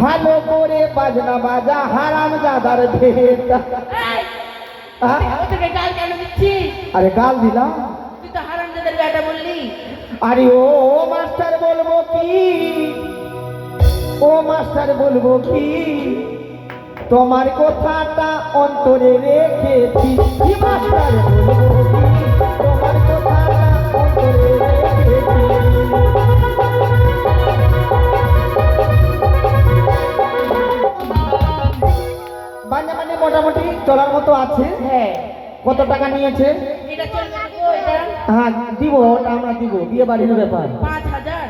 ভালো করে বাজনা বাজা হারাম জাদার ভেট এই? গাল কেন দিচ্ছিস? আরে গাল দিলাম। তুই তো হারামজাদার বেটা বললি। আরে ও মাস্টার বলব কি? ও মাস্টার বলব কি? তোমার কথাটা অন্তরে রেখেছি। মাস্টার বলব? মানে মানে মোটামুটি চলার মতো আছে। হ্যাঁ। কত টাকা নিয়েছে? হ্যাঁ দিব ওটা আমরা দিব বিয়ে বাড়ির ব্যাপার। পাঁচ হাজার।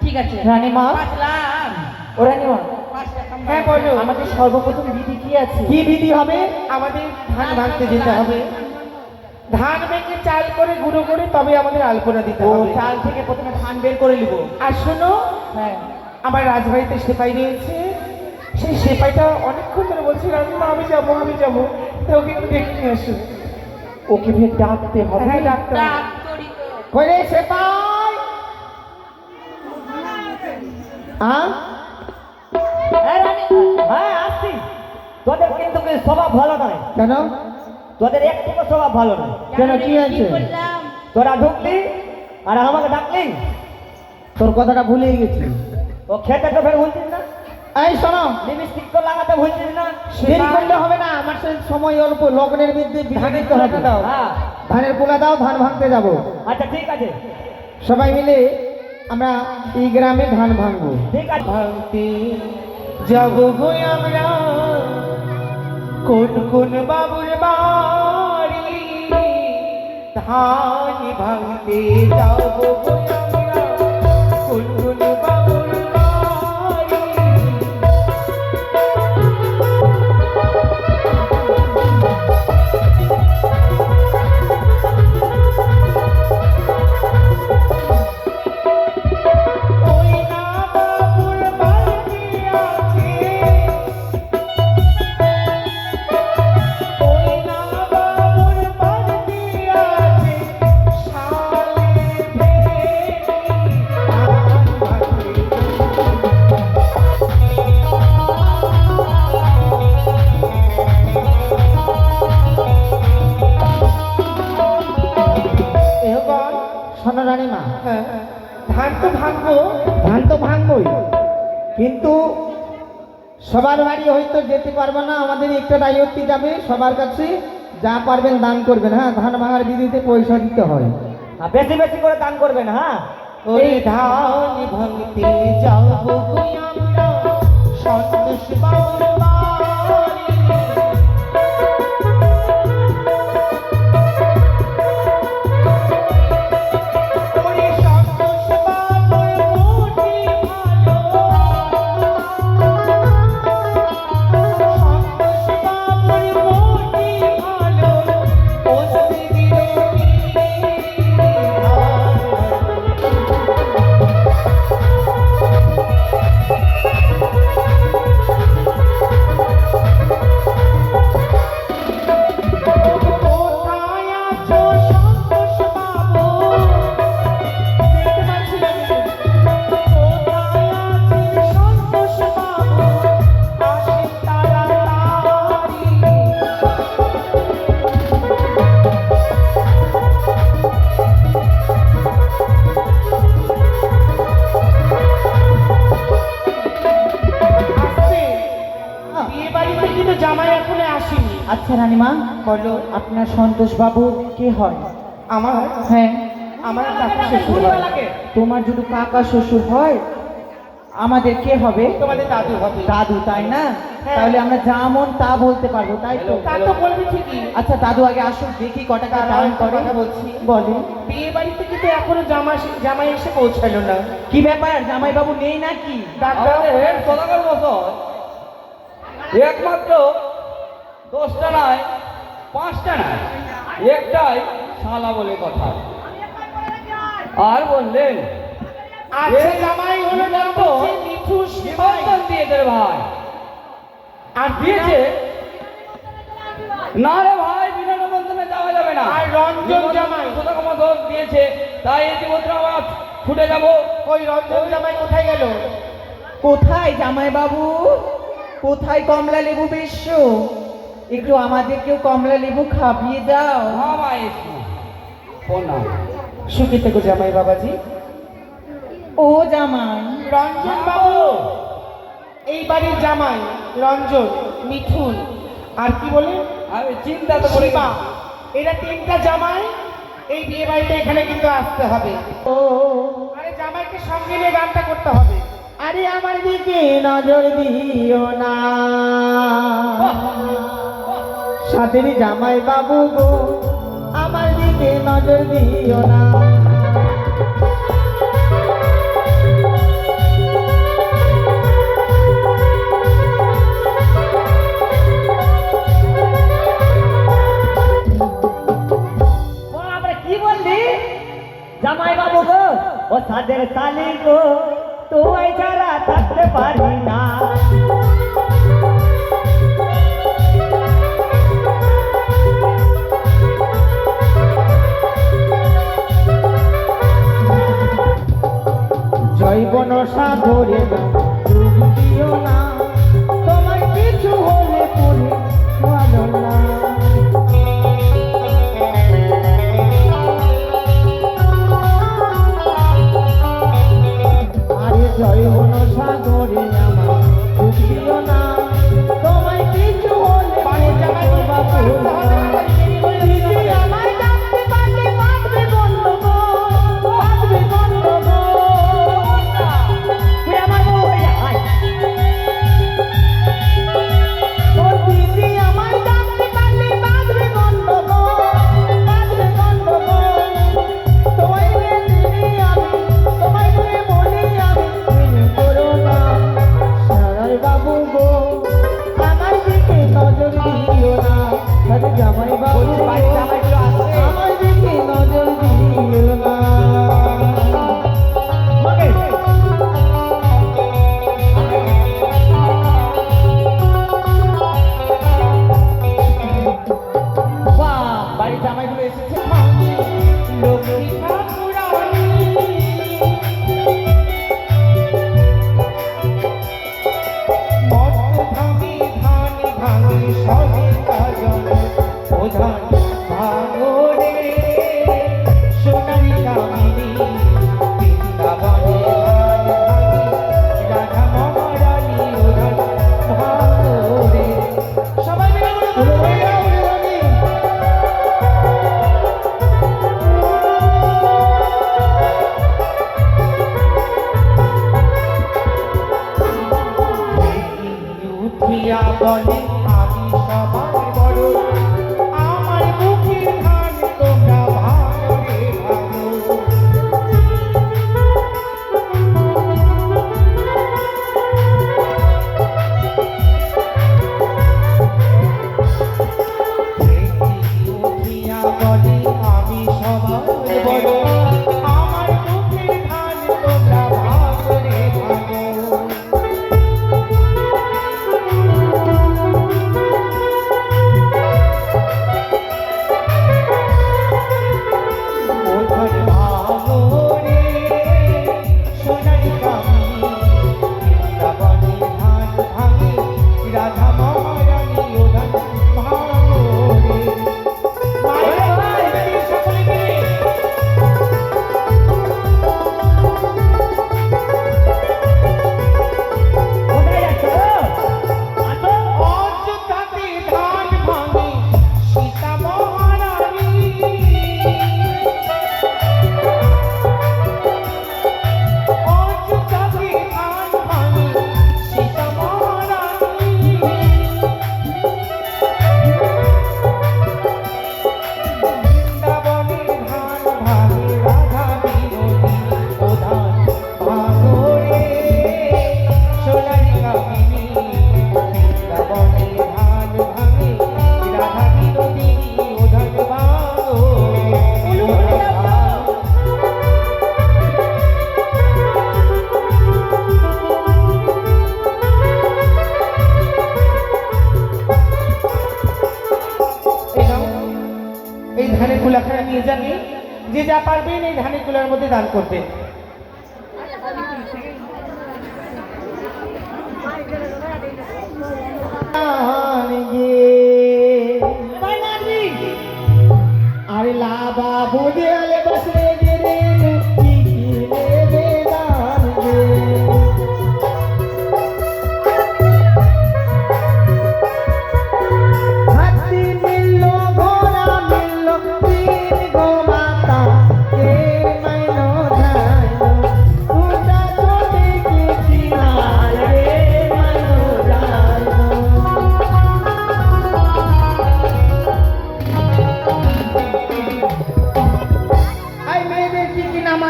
ঠিক আছে। রানীমা? পাঁচ লাখ। ওরা নিও হ্যাঁ, বলো। আমাদের সর্বপ্রথম বিধি কি আছে? কি বিধি হবে? আমাদের ধান ভাঙতে যেতে হবে। ধান ভেঙে চাল করে গুঁড়ো করে তবে আমাদের আলপনা দিতে হবে। চাল থেকে প্রথমে ধান বের করে নিব। আর শোনো হ্যাঁ। আমার রাজবাড়িতে সেপাই রয়েছে। সেই সেপাইটা অনেকক্ষণ ধরে বলছি রাজমা আমি যাব আমি যাব। তো ওকে একটু দেখে নিয়ে আসো। ওকে ফের ডাকতে হবে। হ্যাঁ ডাক্তার ডাক তোরই সেপাই? হ্যাঁ হ্যাঁ হ্যাঁ আসছি। তোদের কিন্তু স্বভাব ভালো নয়? কেন? তোদের একটু স্বভাব ভালো নয়। কেন, কি? করলাম তোরা ঢুকলি আর আমাকে ডাকলি? তোর কথাটা ভুলেই গেছি। ও খেতে তো ফের ভুলছিস না এই শোনো। লিপস্টিক তো লাগাতে ভুলছিস না। দেরি করলে হবে না। আমার সাথে সময় অল্প লগ্নের বিরুদ্ধে বিধি দিতে হবে। হ্যাঁ। ধানের পোলা দাও ধান ভাঙতে যাব। আচ্ছা ঠিক আছে। সবাই মিলে আমরা এই গ্রামে ধান ভাঙবো। ঠিক আছে। ভাঙতে যাব গো আমরা। কোন কোন বাবুর বাড়ি ধান ভাঙতে যাব রানীমা হ্যাঁ, ধান তো ভাঙবো। ধান তো ভাঙবই। কিন্তু সবার বাড়ি হয়তো যেতে পারব না আমাদের একটা দায়িত্ব যাবে সবার কাছে যা পারবেন দান করবেন। হ্যাঁ ধান ভাঙার বিধিতে পয়সা দিতে হয়। হ্যাঁ, বেশি বেশি করে দান করবেন হ্যাঁ। ওই ধান ভাঙতে যাব আমরা? সন্তোষ আচ্ছা রানীমা বলো আপনার সন্তোষ বাবু কে হয়? আমার? হ্যাঁ। আমার কাকু শ্বশুর হয়। তোমার যদি কাকা শ্বশুর হয় আমাদের কে হবে? তোমাদের দাদু হবে। দাদু তাই না? হ্যাঁ। তাহলে আমরা যা মন তা বলতে পারব তাই তো? তা তো বলবি ঠিকই। আচ্ছা দাদু আগে আসুন দেখি কটা টাকা দান করে। কথা বলছি। বলে। বিয়ে বাড়িতে কিন্তু এখনও জামা জামাই এসে পৌঁছালো না। কি ব্যাপার? জামাই বাবু নেই নাকি? ডাক্তার আমাদের সদাগর বছর একমাত্র দশটা নয় পাঁচটা নয় একটাই শালা বলে কথা। আর বললেন আচ্ছা। জামাই হলো নিমন্ত্রণ- দিয়েছে ভাই। আর দিয়েছে না রে ভাই বিনা নিমন্ত্রণে যাওয়া যাবে না। আর রঞ্জন জামাই। বছর দিয়েছে তাই ইতিমধ্যে আমরা ছুটে যাব। ওই রঞ্জন জামাই কোথায় গেল? কোথায় জামাই বাবু কোথায় কমলা লেবু বিশ্ব? একটু আমাদেরকেও কমলা লেবু খাবিয়ে দাও। প্রণাম সুখী থেকে জামাই বাবাজি। ও জামাই। রঞ্জন বাবু! এই বাড়ির জামাই রঞ্জন মিঠুন আর কি বলে? আমি চিন্তা তো করি শিবা। এরা তিনটা জামাই এই বিয়ে বাড়িতে এখানে কিন্তু আসতে হবে। ও। আরে জামাইকে সঙ্গে নিয়ে গানটা করতে হবে। আরে আমার দিকে নজর দিও না। সাথের জামাই বাবু গো, আমার দিকে নজর দিও না। জামাই বাবু গো, ও সাদের শালি গো তোমায় ছাড়া থাকতে পারি না। জৈবন সাগরে না দিও না। তোমার কিছু হলে পরে ভালো না। আরে জৈবন সাগরে আমার দিও না। তোমায় কিছু হলে বাড়ির জামাই বলে উঠিয়া বলে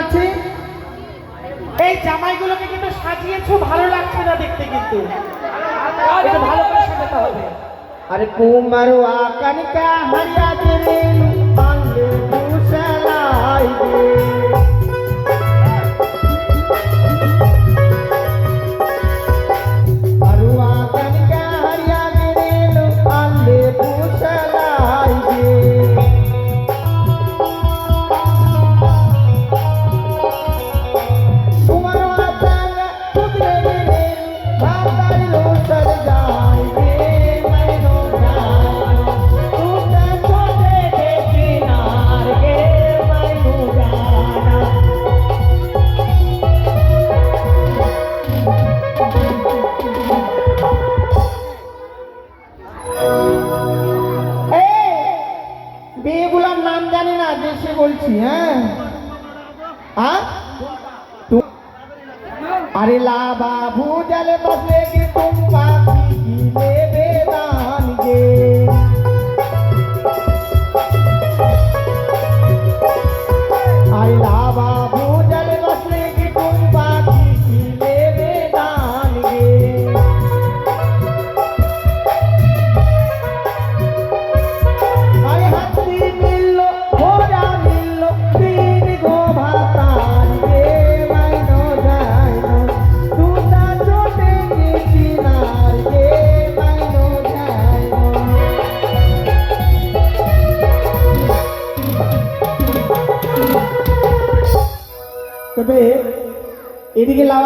আছে? এই জামাইগুলোকে কিন্তু সাজিয়েছো, ভালো লাগছে না দেখতে কিন্তু। ভালো করে সাজাতে হবে। আরে কুমার আকানিকা হরিয়া দিন বাংলে মুসলাই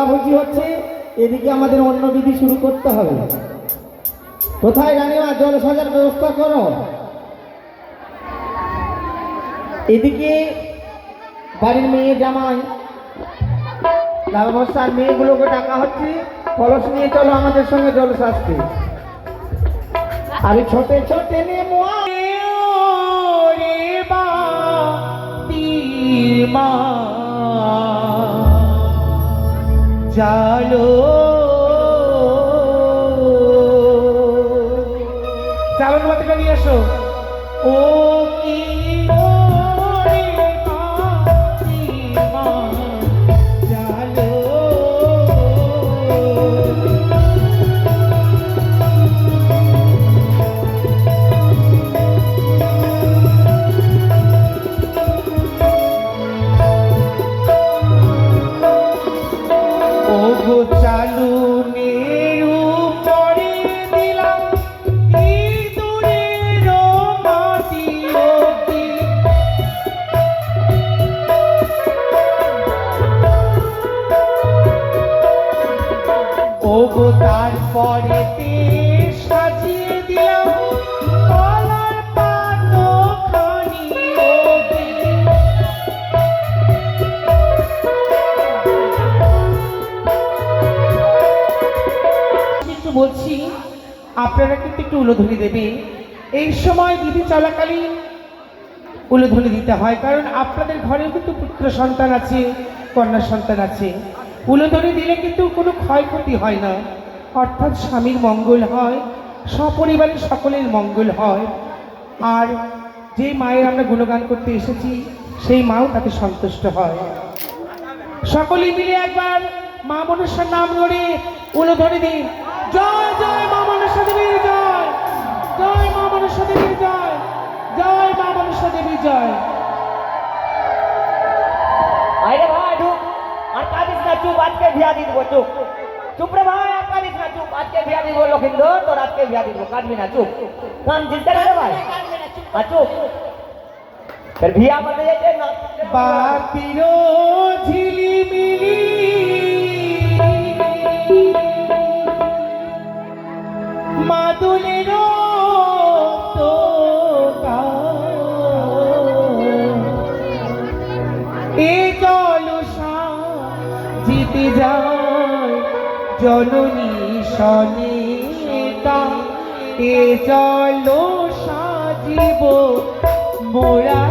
এদিকে হচ্ছে, এদিকে আমাদের অন্য বিধি শুরু করতে হবে। কোথায় রানীমা, জল সাজার ব্যবস্থা করো। এদিকে বাড়ির মেয়ে জামাই লাভাবস্থার মেয়েগুলোকে ডাকা হচ্ছে, কলস নিয়ে চলো আমাদের সঙ্গে জল সাজতে। আরে ছোটে ছোটে নে জালো। চালন বাতিটা নিয়ে এসো। ও বলছি, আপনারা কিন্তু একটু উলোধ্বনি দেবে। এই সময় বিধি চলাকালীন উলোধ্বনি দিতে হয়, কারণ আপনাদের ঘরেও কিন্তু পুত্র সন্তান আছে, কন্যা সন্তান আছে। উলোধ্বনি দিলে কিন্তু কোনো ক্ষয়ক্ষতি হয় না। অর্থাৎ স্বামীর মঙ্গল হয়, সপরিবারের সকলের মঙ্গল হয়। আর যে মায়ের আমরা গুণগান করতে এসেছি, সেই মাও তাতে সন্তুষ্ট হয়। সকলে মিলে একবার মা মনসার নাম ধরে উলোধ্বনি দিন। জয় জয় মা মনসা দেবীর জয়। জয় মা মনসা জয়। জয় মা মনসা দেবীর জয়। আরে ভাই ঢুক। আর কাঁদিস না চুপ আজকে বিয়া দিয়ে দেবো চুপ। চুপ রে ভাই আর কাঁদিস না চুপ। আজকে বিয়া দিব লক্ষিন্দর তোর আজকে বিয়া দিব কাঁদবি না চুপ। কান চিন্তা করে ভাই। আর চুপ। ফের বিয়া বলতে যেতে না। ঝিলিমিলি। মাদুলের এ জলসা জিতে যায় জননী সনেতা। এ জলসা জীব মোরা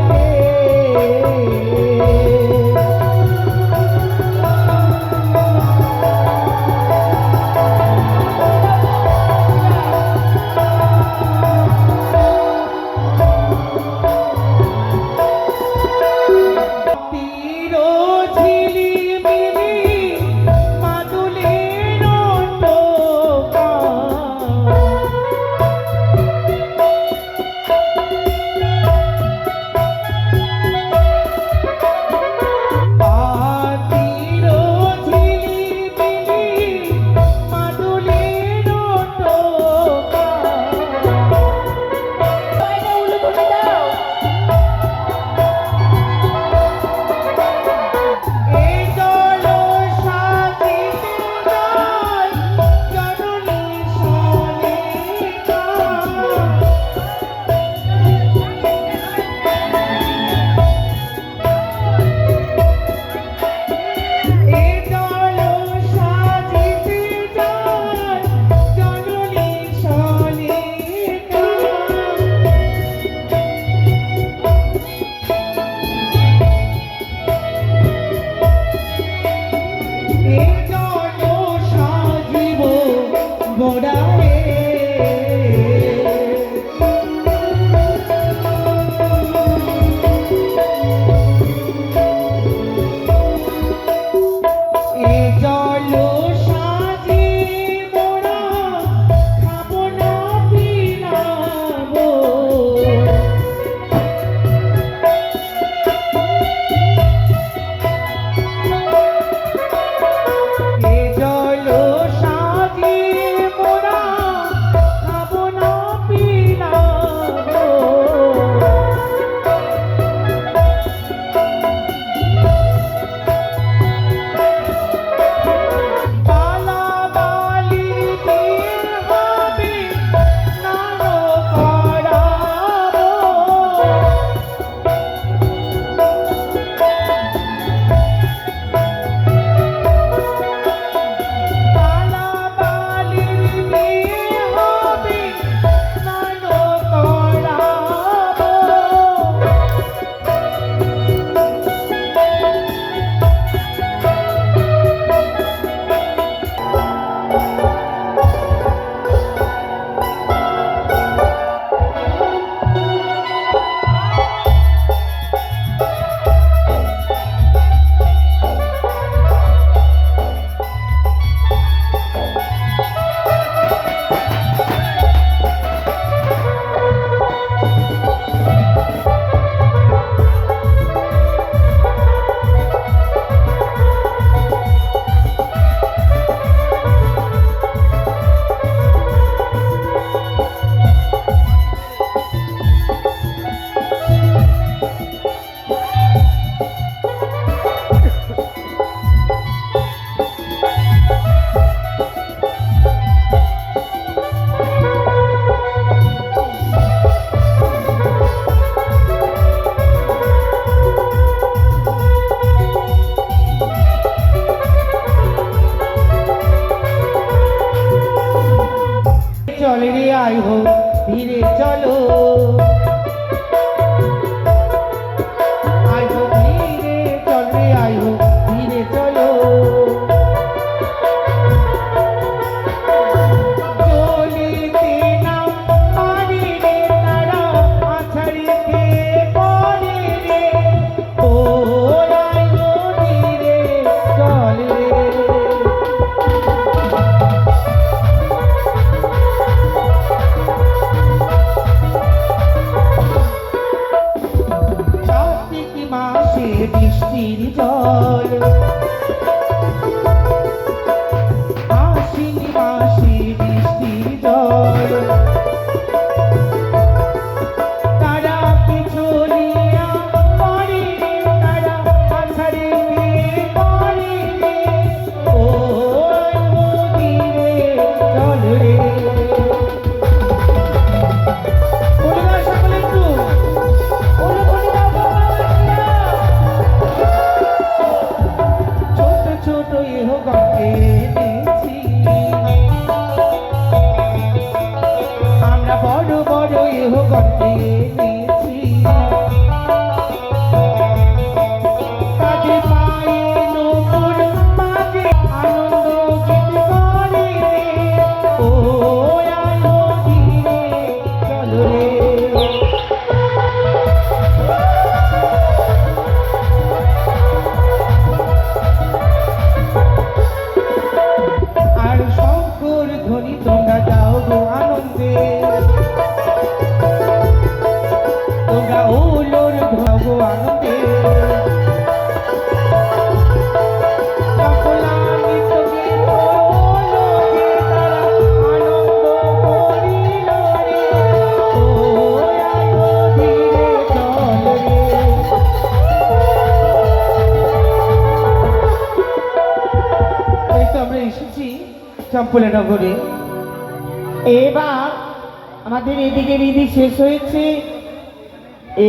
আমাদের এদিকে বিধি শেষ হয়েছে।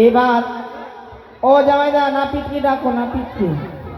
এবার ও জামাইদা নাপিতকে ডাকো নাপিতকে।